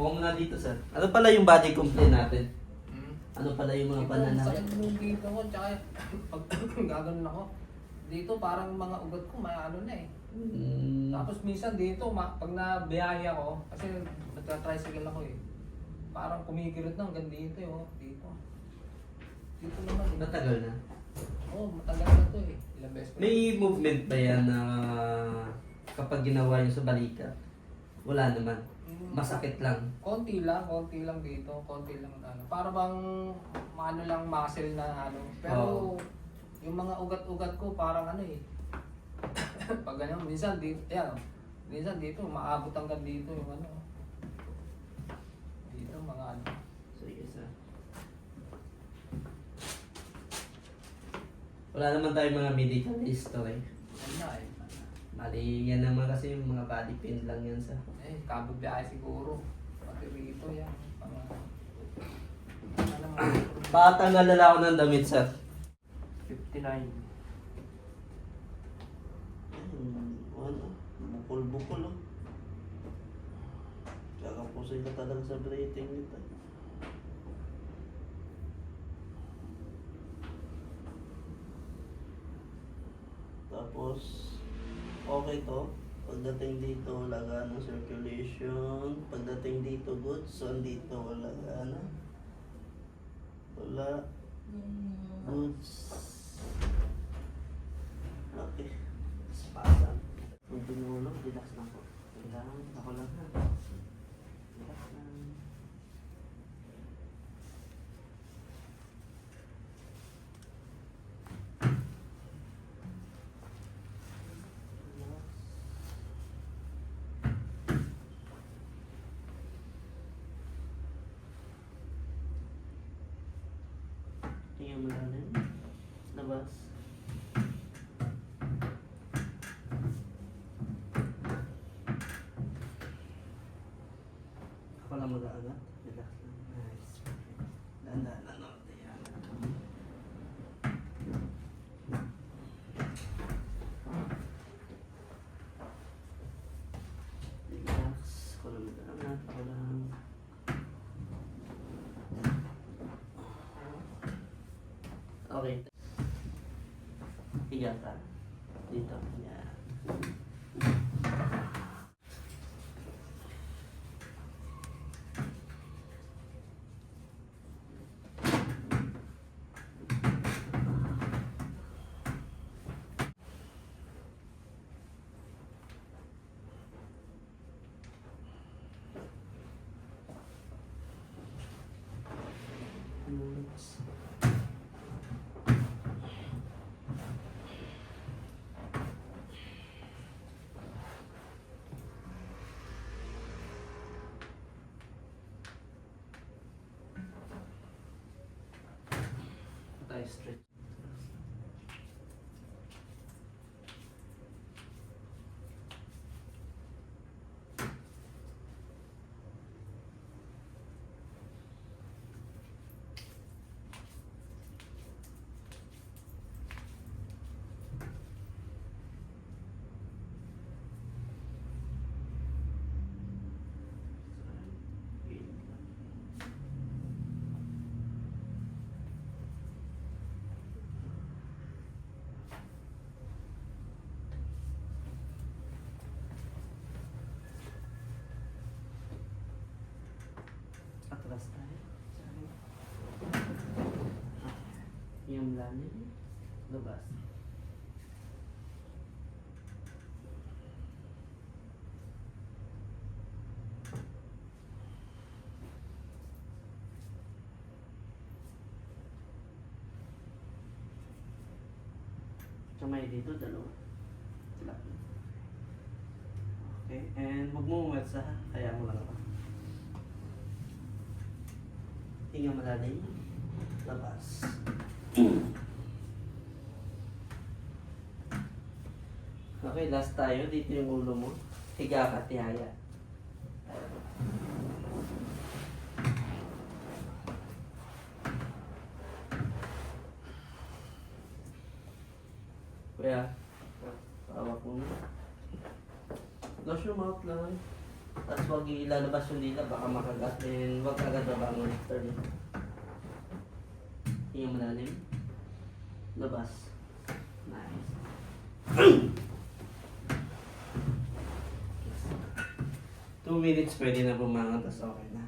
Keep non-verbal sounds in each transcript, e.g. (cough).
Buka mo na dito, sir. Ano pala yung body complaint natin? Hmm. Ano pala yung mga pananaw? sakit yung dito ko, tsaka (coughs) pag (coughs) gaganon ako. Dito parang mga ugat ko, may ano na eh. Mm, Tapos minsan dito, ma- pag nabiyahe ako, kasi nagka-tricycle ako eh. Parang kumikirot na hanggang dito eh, oh, dito. Dito naman eh. matagal na. Oo, oh, matagal na to eh. Ilang beses ko na- May movement ba yan na kapag ginawa nyo sa balikat? Wala naman. Masakit lang. Konti lang, konti lang dito, konti lang ano. Para bang maano lang muscle na ano. Pero Oo. yung mga ugat-ugat ko parang ano eh. (coughs) Pag ganyan, minsan dito, yan. Minsan dito, maabot hanggang dito yung ano. Dito mga ano. Sige, sir. Wala naman tayong mga medical history. Mali yan naman kasi yung mga body pain lang yan sa... Eh, kabog biyahe siguro. Pati rito yan. Mga, ano na lang ako ng damit, sir. 59. Hmm, ano? Bukol-bukol, oh. Kakapusin ka talaga sa breathing nito. Tapos, okay to. Pagdating dito, wala ng circulation. Pagdating dito, good. So, dito, wala na. Wala. Goods. Okay. Spasm. Kung binulog, relax lang po. Kailangan, ako lang. Relax lang. Relax. Lang Labas. Lang mag-aangat. Relax lang. Nice. Dahan-dahan lang natin yan. Relax. Ako lang mag-aangat. Ako lang. Okay. Higa ka. Dito. Yan. Relax. tayo five. Yung lalim. Labas. Kamay dito, dalawa. Sila. Okay, and huwag mo umatsa ha. Kaya mo lang ako. Hinga malalim. Labas. Okay, last tayo. Dito yung ulo mo. Higa ka, tihaya. Kuya, hawak mo na. Close your mouth lang. Tapos huwag ilalabas yung dila, baka makagat. Then huwag agad babangon. Turn. Malalim. Labas. Nice. Two minutes pwede na bumangon, tapos okay na.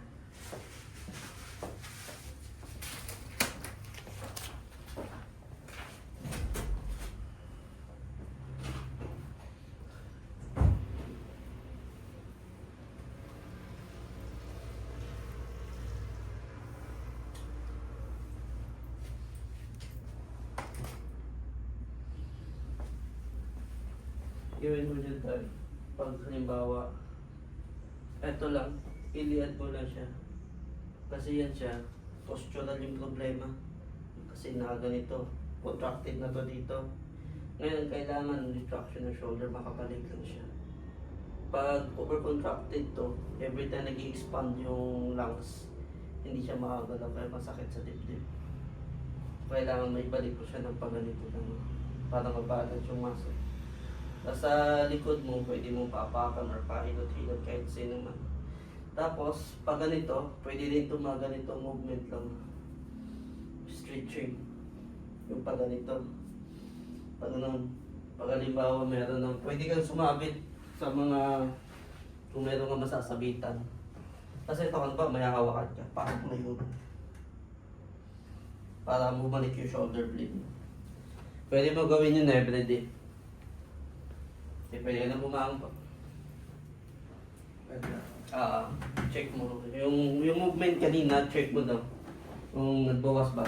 Gawin mo dyan tayo. Pag halimbawa, eto lang, iliad mo lang siya. Kasi yan siya, postural yung problema. Kasi nakaganito, contracted na to dito. Ngayon, kailangan retraction ng shoulder, makabalik lang siya. Pag overcontracted to, every time nag expand yung lungs, hindi siya makagalaw kaya masakit sa dibdib. Kailangan may balik ko siya ng paganito lang para mabalance yung muscle. Tapos sa likod mo, pwede mo papakan or pahilot-hilot kahit sino man. Tapos, pag ganito, pwede rin ito mga ganito movement lang. Stretching. Yung pag ganito. Pag ano, pag halimbawa meron ng, pwede kang sumabit sa mga, kung meron kang masasabitan. Kasi ito kan ba, may hawakan ka, parang ngayon. Para bumalik yung shoulder blade. Pwede mo gawin yun everyday. Eh, pwede ka na bumangon pa. Ah, check mo. Yung, yung movement kanina, check mo daw. Kung nagbawas ba.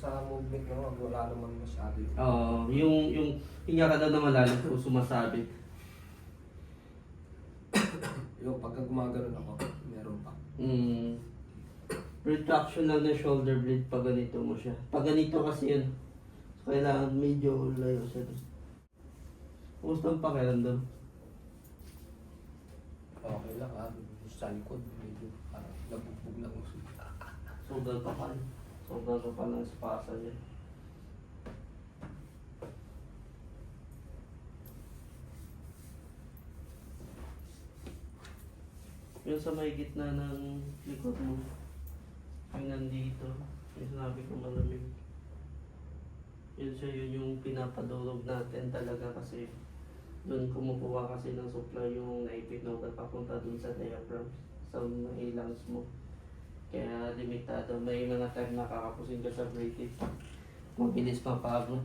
Sa movement naman, wala naman masyado. Oo, yung, yung, hinga ka daw na malalim kung sumasabit. Yung pagka gumagano'n ako, meron pa. Mm. Retraction lang ng shoulder blade pag ganito mo siya. Pag ganito kasi yun, kailangan medyo layo siya doon. Kumusta ang pakiramdam? Okay lang ha. Sa likod, medyo parang nabugbog lang pa pa. Sugal pa pa ng spasa niya. Yung sa may gitna ng likod mo. Yung nandito. Yung sinabi ko malamig. Yun siya yun yung pinapadurog natin talaga kasi doon kumukuha kasi ng supply yung naipit na ugat papunta doon sa diaphragm sa mga lungs mo. Kaya limitado. May mga time nakakapusin ka sa breathing. Mabilis mapagod.